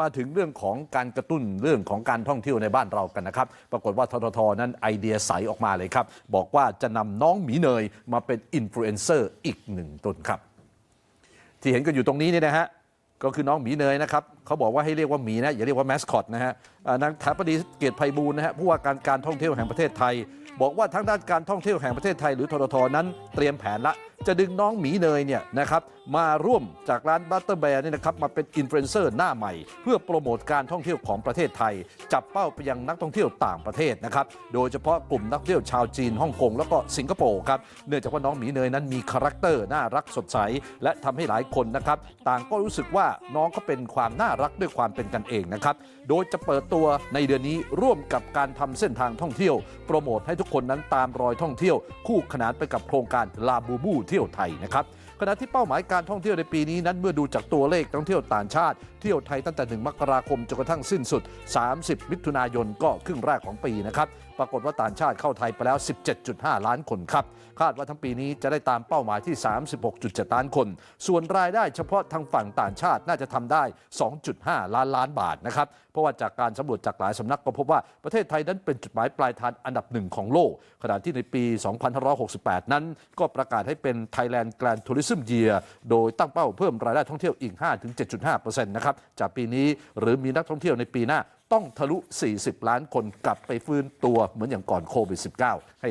มาถึงเรื่องของการกระตุ้นเรื่องของการท่องเที่ยวในบ้านเรากันนะครับ ปรากฏว่าทททนั้นไอเดียใสออกมาเลยครับ บอกว่าจะนำน้องหมีเนยมาเป็นอินฟลูเอนเซอร์อีกหนึ่งตนครับ ที่เห็นกันอยู่ตรงนี้เนี่ยนะฮะก็คือน้องหมีเนยนะครับเขาบอกว่าให้เรียกว่าหมีนะอย่าเรียกว่าแมสคอตนะฮะนางถาปดีเกียรติไพบูลนะฮะผู้ว่าการการท่องเที่ยวแห่งประเทศไทย บอกว่าทางด้านการท่องเที่ยวแห่งประเทศไทย หรือทททนั้นเตรียมแผนละจะดึงน้องหมีเนยเนี่ยนะครับมาร่วมจากร้านบัตเตอร์แบร์นี่ยนะครับมาเป็นอินฟลูเอนเซอร์หน้าใหม่ เพื่อโปรโมทการท่องเที่ยวของประเทศไทย จับเป้าไปยังนักท่องเที่ยวต่างประเทศนะครับโดยเฉพาะกลุ่มนักท่องเที่ยวชาวจีนฮ่องกงแล้วก็สิงคโปร์ครับเนื่องจากว่าน้องหมีเนยนั้นมีคาแรคเตอร์น่ารักสดใส และทำให้หลายคนนะครับต่างก็รู้สึกว่าน้องเขาเป็นความน่ารักด้วยความเป็นกันเองนะครับโดยจะเปิดตัวในเดือนนี้ร่วมกับการทำเส้นทางท่องเที่ยว โปรโมทให้ทุกคนนั้นตามรอยท่องเที่ยว คู่ขนานไปกับโครงการลาบูบูเที่ยวไทยนะครับขณะที่เป้าหมายการท่องเที่ยวในปีนี้นั้นเมื่อดูจากตัวเลขท่องเที่ยวต่างชาติ เที่ยวไทยตั้งแต่ 1 มกราคมจนกระทั่งสิ้นสุด 30 มิถุนายนก็ครึ่งแรกของปีนะครับ ปรากฏว่าต่างชาติเข้าไทยไปแล้ว 17.5 ล้านคนครับ คาดว่าทั้งปีนี้จะได้ตามเป้าหมายที่ 36.7 ล้านคน ส่วนรายได้เฉพาะทางฝั่งต่างชาติน่าจะทำได้ 2.5 ล้านล้านบาทนะครับ เพราะว่าจากการสำรวจจากหลายสำนักก็พบว่าประเทศไทยนั้นเป็นจุดหมายปลายทางอันดับหนึ่งของโลก ขณะที่ในปี 2568 นั้นก็ประกาศให้เป็น Thailand Grand Tourism Year โดยตั้งเป้าเพิ่มรายได้ท่องเที่ยวอีก 5-7.5%นะครับจากปีนี้หรือมีนักท่องเที่ยวในปีหน้าต้องทะลุ 40 ล้านคนกลับไปฟื้นตัวเหมือนอย่างก่อนโควิด -19 ให้